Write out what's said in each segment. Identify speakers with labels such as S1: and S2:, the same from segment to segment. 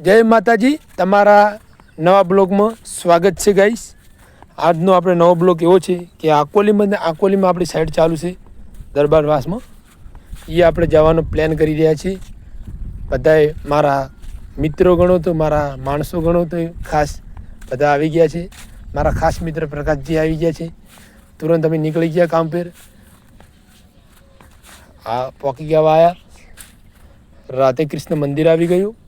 S1: જય માતાજી, તમારા નવા બ્લોગમાં સ્વાગત છે ગાઈસ આજનો આપણે નવો બ્લોગ એવો છે કે આકોલીમાં ને આકોલીમાં આપણી સાઈડ ચાલુ છે દરબારવાસમાં એ આપણે જવાનો પ્લાન કરી રહ્યા છીએ. બધાએ મારા મિત્રો ગણો તો, મારા માણસો ગણો તો ખાસ બધા આવી ગયા છે. મારા ખાસ મિત્ર પ્રકાશજી આવી ગયા છે. તુરંત અમે નીકળી ગયા કામ પર. આ પોકી ગયા આવ્યા રાતે કૃષ્ણ મંદિર આવી ગયું.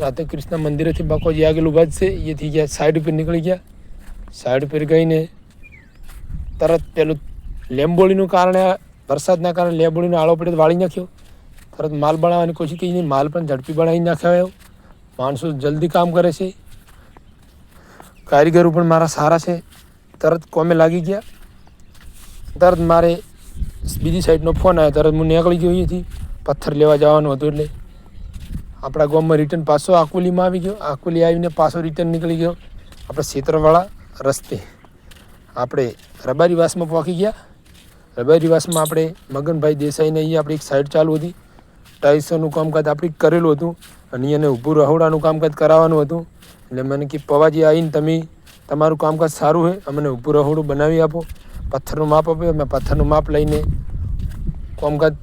S1: રાતે કૃષ્ણ મંદિરેથી બાકોજી આગેલું ઊભા જ છે. એથી ગયા, સાઈડ ઉપર નીકળી ગયા. સાઈડ પર ગઈને તરત પેલું લેમ્બોળીનું કારણે વરસાદના કારણે લેમ્બોળીનો આળો પડે વાળી નાખ્યો. તરત માલ બનાવવાની કોશિશ કરી, માલ પણ ઝડપી બનાવી નાખ્યો. માણસો જલ્દી કામ કરે છે. કારીગરો પણ મારા સારા છે. તરત કોમે લાગી ગયા. તરત મારે બીજી સાઈડનો ફોન આવ્યો. તરત હું નીકળી ગયો અહીંયાથી. પથ્થર લેવા જવાનું હતું એટલે. આપણા ગામમાં રિટર્ન પાછો આકુલીમાં આવી ગયો. આકુલી આવીને પાછો રિટર્ન નીકળી ગયો. આપણે ક્ષેત્રવાળા રસ્તે. આપણે રબારીવાસમાં પહોંચી ગયા. રબારીવાસમાં આપણે મગનભાઈ દેસાઈને અહીંયા આપણી એક સાઈડ ચાલુ હતી. ટાઈસોનું કામકાજ આપણે કરેલું હતું. અને એને ઊભું રહોડાનું કામકાજ કરાવવાનું હતું. એટલે મને કે, પવાજી, આવીને તમે, તમારું કામકાજ સારું હોય અમને ઊભું રહોડું બનાવી આપો. પથ્થરનું માપ આપ્યો અમે પથ્થરનું માપ લઈને કામકાજ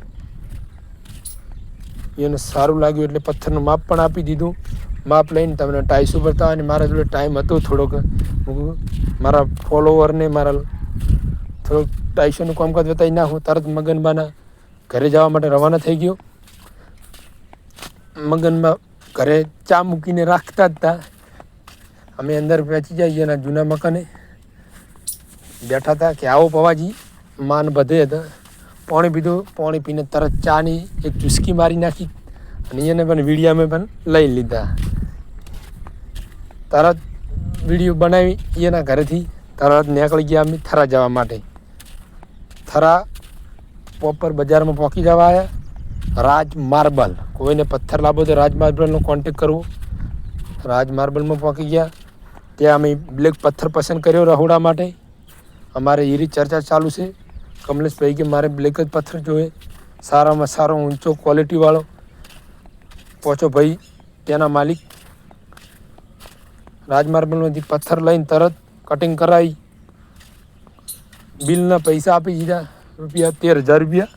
S1: એને સારું લાગ્યું એટલે પથ્થરનું માપ પણ આપી દીધું. માપ લઈને તમને ટાઈસ ઉપર અને મારા જોડે ટાઈમ હતો થોડોક. મારા ફોલોવરને, મારા થોડોક ટાઈસોનું કામકાજ બતાવી ના હું તરત મગનબાના ઘરે જવા માટે રવાના થઈ ગયો. મગનમાં ઘરે ચા મૂકીને રાખતા જ હતા અમે અંદર પહોંચી જઈએ એના જૂના મકાને. બેઠા હતા કે આવો પવાજી માન બધે હતા. પાણી પીધું, પાણી પીને તરત ચાની એક ચુસ્કી મારી નાખી અને એને પણ વિડીયા અમે પણ લઈ લીધા. તરત વીડિયો બનાવી એના ઘરેથી તરત નીકળી ગયા અમે થરા જવા માટે. થરા પોપર બજારમાં પહોંચી જવા આવ્યા રાજ માર્બલ, કોઈને પથ્થર લાવો તો રાજ માર્બલનો કોન્ટેક કરવો. રાજ માર્બલમાં પહોંચી ગયા. ત્યાં અમે બ્લેક પથ્થર પસંદ કર્યો રહોડા માટે. અમારે એરી ચર્ચા ચાલુ છે. કમલેશભાઈ કે મારે બ્લેક જ પથ્થર જોઈએ. સારામાં સારો ઊંચો ક્વોલિટીવાળો પહોંચો ભાઈ તેના માલિક. રાજમાર્ગમાંથી પથ્થર લઈને તરત કટિંગ કરાવી બિલના પૈસા આપી દીધા, રૂપિયા તેર હજાર રૂપિયા.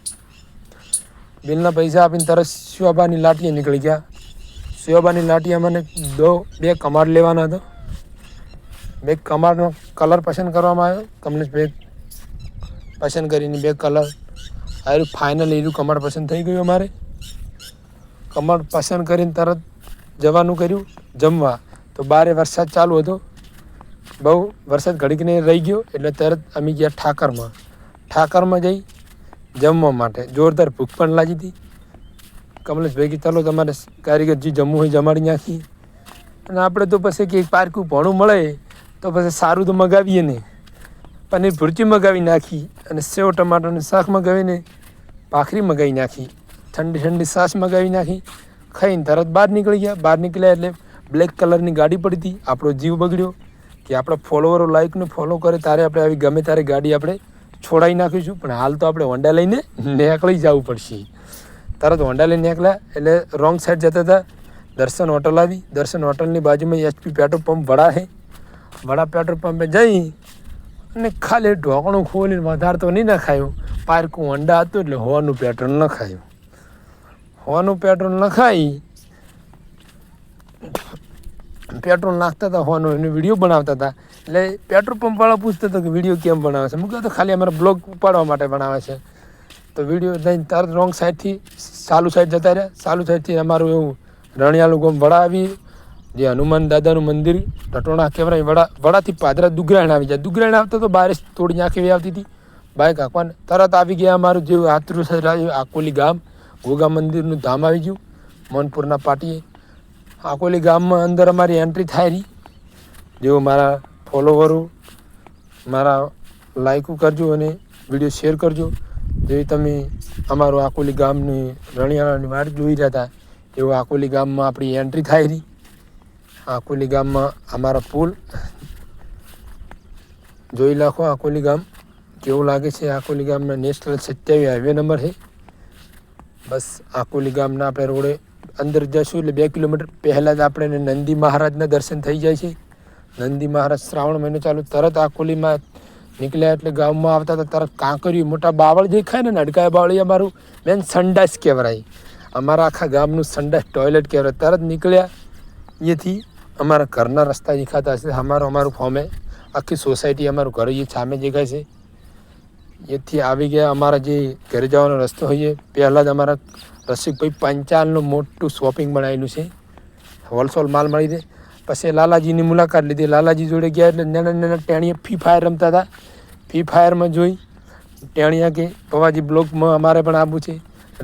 S1: બિલના પૈસા આપીને તરત શિવાબાની લાટીએ નીકળી ગયા. શિવાબાની લાટીએ મને દો, બે કમાડ લેવાના હતો. બે કમાડનો કલર પસંદ કરવામાં આવ્યો. કમલેશભાઈ પસંદ કરીને બે કલર. આવ્યું ફાઇનલ એનું કમળ પસંદ થઈ ગયું અમારે. કમળ પસંદ કરીને તરત જવાનું કર્યું, જમવા. તો બારે વરસાદ ચાલુ હતો. બહુ વરસાદ ઘડીકને રહી ગયો, એટલે તરત અમે ગયા ઠાકરમાં. ઠાકરમાં જઈ જમવા માટે. જોરદાર ભૂખ પણ લાગી હતી. કમલેશભાઈ કે ચાલો તમારે કારીગર જે જમવું હોય, જમાડી નાખીએ. અને આપણે તો પછી કે પારકું ભણું મળે, તો પછી સારું તો મગાવીએ ને. પનીર ભુરજી મગાવી નાખી અને સેવ ટમાટરનું શાક મગાવીને ભાખરી મગાવી નાખી. ઠંડી ઠંડી સાસ મગાવી નાખી. ખાઈને તરત બહાર નીકળી ગયા. બહાર નીકળ્યા એટલે બ્લેક કલરની ગાડી પડી હતી. આપણો જીવ બગડ્યો કે આપણા ફોલોવરો લાઈકને ફોલો કરે તારે આપણે આવી ગમે ત્યારે ગાડી આપણે છોડાવી નાખીશું. પણ હાલ તો આપણે હોન્ડા લઈને નીકળી જવું પડશે. તરત હોન્ડા લઈને નીકળ્યા એટલે રોંગ સાઈડ જતા હતા. દર્શન હોટલ આવી. દર્શન હોટલની બાજુમાં એચપી પેટ્રોલ પંપ વડા છે વડા પેટ્રોલ પંપે જઈ અને ખાલી ઢોકણું ખોલીને વધારે તો નહીં નખાયું. પારકું અંડા હતું એટલે હોવાનું પેટ્રોલ નખાયું. હોવાનું પેટ્રોલ નખાઈ. પેટ્રોલ નાખતા હતા, હોવાનું એને વીડિયો બનાવતા હતા. એટલે પેટ્રોલ પંપવાળા પૂછતા હતા કે વીડિયો કેમ બનાવે છે? મૂક્યો તો ખાલી અમારે બ્લોગ ઉપાડવા માટે બનાવે છે. તો વીડિયો લઈને તરત રોંગ સાઈડથી સાલું સાઈડ જતા રહ્યા. સાલું સાઈડથી અમારું એવું રણિયાલું ગામ વડા આવી જે હનુમાન દાદાનું મંદિર ટટોણા કહેવાય, વડા, વડાથી પાદરા દુગરાયણ આવી જાય. દુગ્રાયણ આવતા તો બારે તોડી આંખી આવતી હતી. બાઇક હાંકવાને તરત આવી ગયા અમારું જે હાથરું આકોલી ગામ. ગોગા મંદિરનું ધામ આવી ગયું, મોનપુરના પાટીએ. આકોલી ગામમાં અંદર અમારી એન્ટ્રી થાય રહી. જેઓ મારા ફોલોવરો મારા લાઈકો કરજો અને વીડિયો શેર કરજો. જેવી તમે અમારું આકોલી ગામની રણિયાળાની વાટ જોઈ રહ્યા હતા, એવું આકોલી ગામમાં આપણી એન્ટ્રી થાય રહી. આકોલી ગામમાં અમારા પુલ જોઈ નાખો આકોલી ગામ કેવું લાગે છે આકોલી ગામના નેશનલ સત્યાવીસ હાઈવે નંબર છે બસ આકોલી ગામના આપણે રોડે અંદર જશું એટલે બે કિલોમીટર પહેલાં જ આપણે નંદી મહારાજના દર્શન થઈ જાય છે નંદી મહારાજ શ્રાવણ મહિનો ચાલુ તરત આકોલીમાં નીકળ્યા એટલે ગામમાં આવતા હતા તરત કાંકરિયું મોટા બાવળ દેખાય ને નડકાય બાવળી અમારું મેન સંડાસ કહેવાય અમારા આખા ગામનું સંડાસ ટોયલેટ કહેવાય તરત નીકળ્યા અહીંયાથી અમારા ઘરના રસ્તા દેખાતા હશે. અમારું અમારું ફોમે આખી સોસાયટી અમારું ઘર એ સામે દેખાય છે. એથી આવી ગયા અમારા જે ઘરે જવાનો રસ્તો હોઈએ પહેલાં જ અમારા રસિકભાઈ પંચાલનું મોટું શોપિંગ બનાવેલું છે. હોલસેલ માલ મળી દે પછી લાલાજીની મુલાકાત લીધી. લાલાજી જોડે ગયા એટલે નાના નાના ટેણીએ ફ્રી ફાયર રમતા હતા. ફ્રી ફાયરમાં જોઈ. ટેણીયા કે પવાજી બ્લોગમાં અમારે પણ આવવું છે.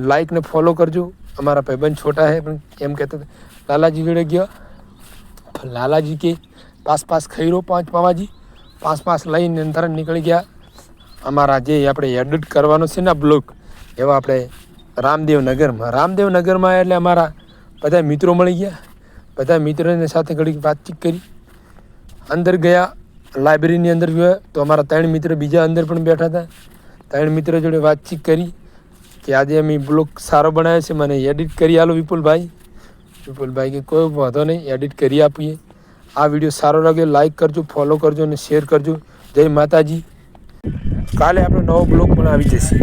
S1: લાઇકને ફોલો કરજો. અમારા ભાઈબંધ છોટા હે પણ એમ કહેતા લાલાજી જોડે ગયો. લાલાજી કે પાસ પાસ ખૈરો પાંચ પાવાજી. પાસ પાસ લઈને તરત નીકળી ગયા. અમારા જે આપણે એડિટ કરવાનો છે ને બ્લોક એવા આપણે રામદેવનગરમાં. રામદેવનગરમાં એટલે અમારા બધા મિત્રો મળી ગયા. બધા મિત્રોને સાથે ઘડી વાતચીત કરી. અંદર ગયા લાઇબ્રેરીની અંદર ગયા. તો અમારા ત્રણ મિત્ર બીજા અંદર પણ બેઠા હતા. ત્રણ મિત્રો જોડે વાતચીત કરી કે આજે અમે બ્લોક સારો બનાવ્યો છે, મને એડિટ કરી આલો વિપુલભાઈ. વિપુલભાઈ કે કોઈ વાંધો નહીં એડિટ કરી આપીએ. આ વીડિયો સારો લાગે લાઈક કરજો ફોલો કરજો અને શેર કરજો. જય માતાજી. કાલે આપણો નવો બ્લોગ પણ આવી જશે.